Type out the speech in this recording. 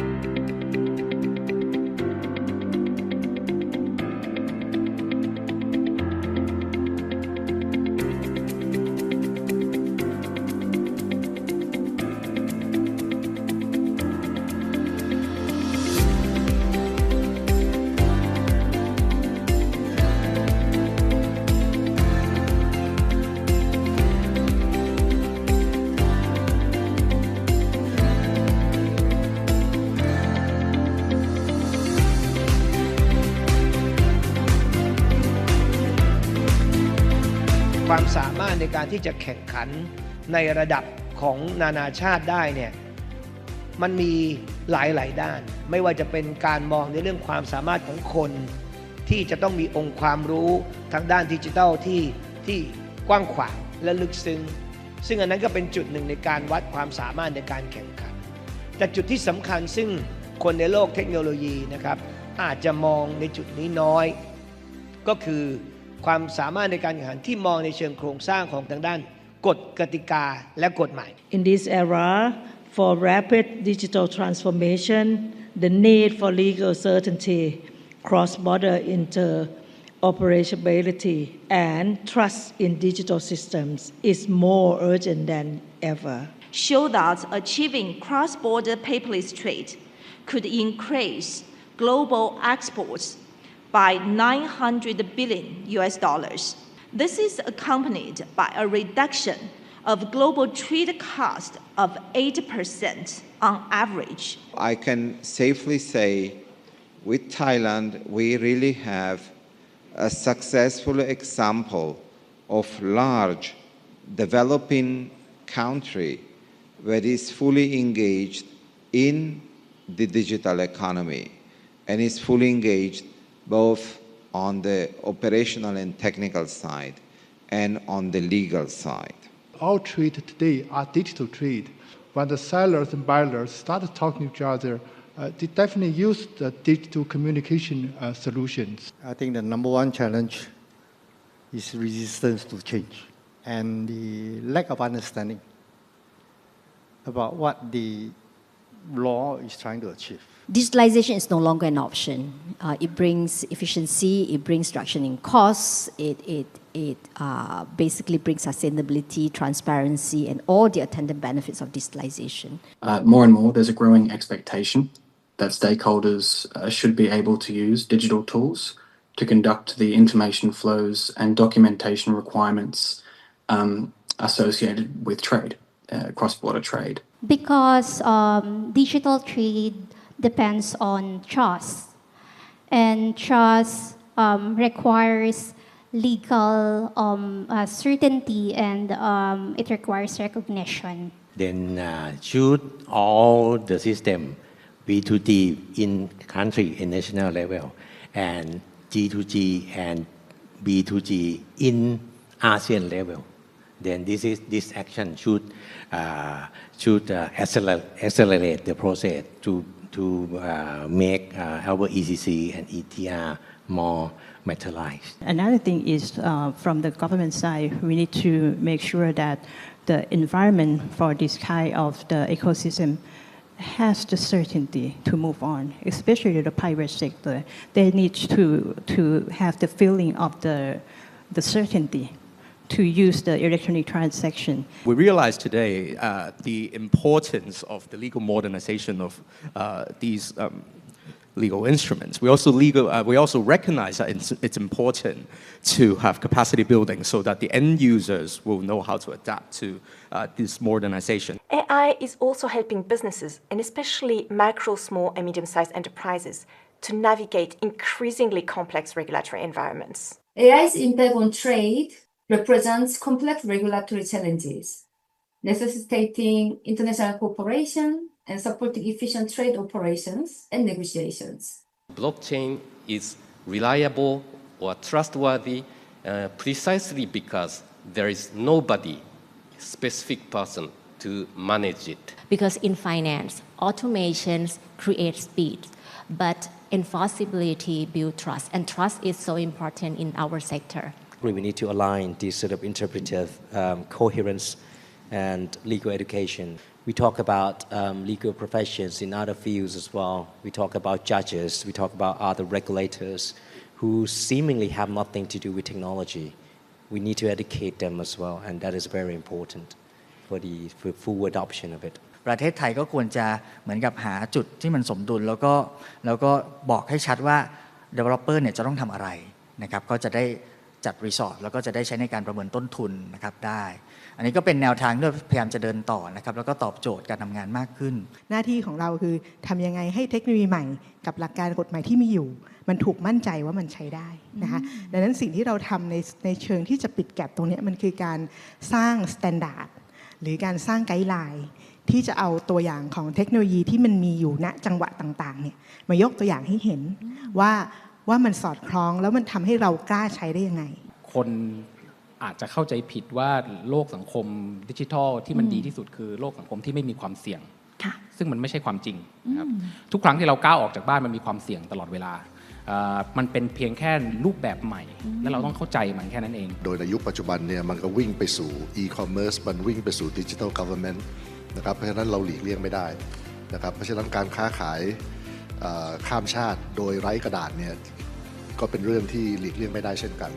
you ความสามารถในการที่จะแข่งขันในระดับของนานาชาติได้เนี่ยมันมีหลายหลายๆด้าน ไม่ว่าจะเป็นการมองในเรื่องความสามารถของคน ที่จะต้องมีองค์ความรู้ทางด้านดิจิทัลที่ที่กว้างขวางและลึกซึ้งซึ่งอันนั้นก็เป็นจุดหนึ่งในการวัดความสามารถในการแข่งขัน แต่จุดที่สำคัญซึ่งคนในโลกเทคโนโลยีนะครับอาจจะมองในจุดนี้น้อย ก็คือ ความสามารถในการแข่งขันที่มองในเชิงโครงสร้างของทางด้านกฎกติกาและกฎหมาย In this era, for rapid digital transformation, the need for legal certainty, cross-border interoperability, and trust in digital systems is more urgent than ever. show that achieving cross-border paperless trade could increase global exports by 900 billion US dollars. This is accompanied by a reduction of global trade cost of 8% on average. I can safely say with Thailand, we really have a successful example of large developing country that is fully engaged in the digital economy and is fully engaged both on the operational and technical side and on the legal side. all trade today are digital trade. When the sellers and buyers start talking to each other, uh, they definitely use the digital communication uh, solutions. I think the number one challenge is resistance to change and the lack of understanding about what the law is trying to achieve. Digitalization is no longer an option. Uh, it brings efficiency, it brings reduction in costs, it, it, it uh, basically brings sustainability, transparency, and all the attendant benefits of digitalization. Uh, more and more, there's a growing expectation that stakeholders uh, should be able to use digital tools to conduct the information flows and documentation requirements um, associated with trade, uh, cross border trade. because um, digital trade depends on trust, and trust um, requires legal um, uh, certainty and um, it requires recognition. then uh, should all the system B2G in country in national level and G2G and B2G in ASEAN level. Then this is this action should uh, should uh, accelerate, accelerate the process to to uh, make uh, our ECC and ETR more materialized. Another thing is uh, from the government side, we need to make sure that the environment for this kind of the ecosystem has the certainty to move on, especially the private sector. They need to, to have the feeling of the, the certainty to use the electronic transaction. We realize today uh, the importance of the legal modernization of uh, these um, legal instruments. We also legal. Uh, we also recognize that it's, it's important to have capacity building so that the end users will know how to adapt to uh, this modernization. AI is also helping businesses, and especially micro, small, and medium sized enterprises, to navigate increasingly complex regulatory environments. AI's impact on trade represents complex regulatory challenges, necessitating international cooperation and supporting efficient trade operations and negotiations. Blockchain is reliable or trustworthy uh, precisely because there is nobody, specific person, to manage it. Because in finance, automations create speed, but enforceability builds trust, and trust is so important in our sector We need to align this sort of interpretive um, coherence and legal education We talk about um, legal professions in other fields as well. We talk about judges. We talk about other regulators who seemingly have nothing to do with technology. We need to educate them as well, and that is very important for the for full adoption of it. ประเทศไทยก็ควรจะเหมือนกับหาจุดที่มันสมดุล แล้วก็แล้วก็บอกให้ชัดว่า developer เนี่ยจะต้องทำอะไรนะครับก็จะได้ จัดรีสอร์ทแล้วก็จะได้ใช้ในการประเมินต้นทุนนะครับได้ อันนี้ก็เป็นแนวทางที่พยายามจะเดินต่อนะครับแล้วก็ตอบโจทย์การทำงานมากขึ้น หน้าที่ของเราคือทำยังไงให้เทคโนโลยีใหม่ กับหลักการกฎหมายที่มีอยู่ มันถูกมั่นใจว่ามันใช้ได้นะคะดังนั้นสิ่งที่เราทำในในเชิงที่จะปิดแกลบตรงเนี้ยมันคือการสร้างสแตนดาร์ดหรือการสร้างไกด์ไลน์ที่จะเอาตัวอย่างของเทคโนโลยีที่มันมีอยู่ณจังหวะต่างๆเนี่ยมายกตัวอย่างให้เห็นว่า ว่ามันสอดคล้องแล้วมันทำให้เรากล้าใช้ได้ยังไง คนอาจจะเข้าใจผิดว่าโลกสังคมดิจิทัลที่มันดีที่สุดคือโลกสังคมที่ไม่มีความเสี่ยง ซึ่งมันไม่ใช่ความจริงนะครับทุกครั้งที่เราก้าวออกจากบ้านมันมีความเสี่ยงตลอดเวลาเอ่อมันเป็นเพียงแค่รูปแบบใหม่ และเราต้องเข้าใจมันแค่นั้นเอง โดยในยุคปัจจุบันเนี่ยมันก็วิ่งไปสู่ e-commerce มันวิ่งไปสู่ digital government นะครับเพราะฉะนั้นเราหลีกเลี่ยงไม่ได้นะครับเพราะฉะนั้นการค้าขายเอ่อ ข้ามชาติโดยไร้กระดาษเนี่ยก็เป็นเรื่องที่หลีกเลี่ยงไม่ได้เช่นกัน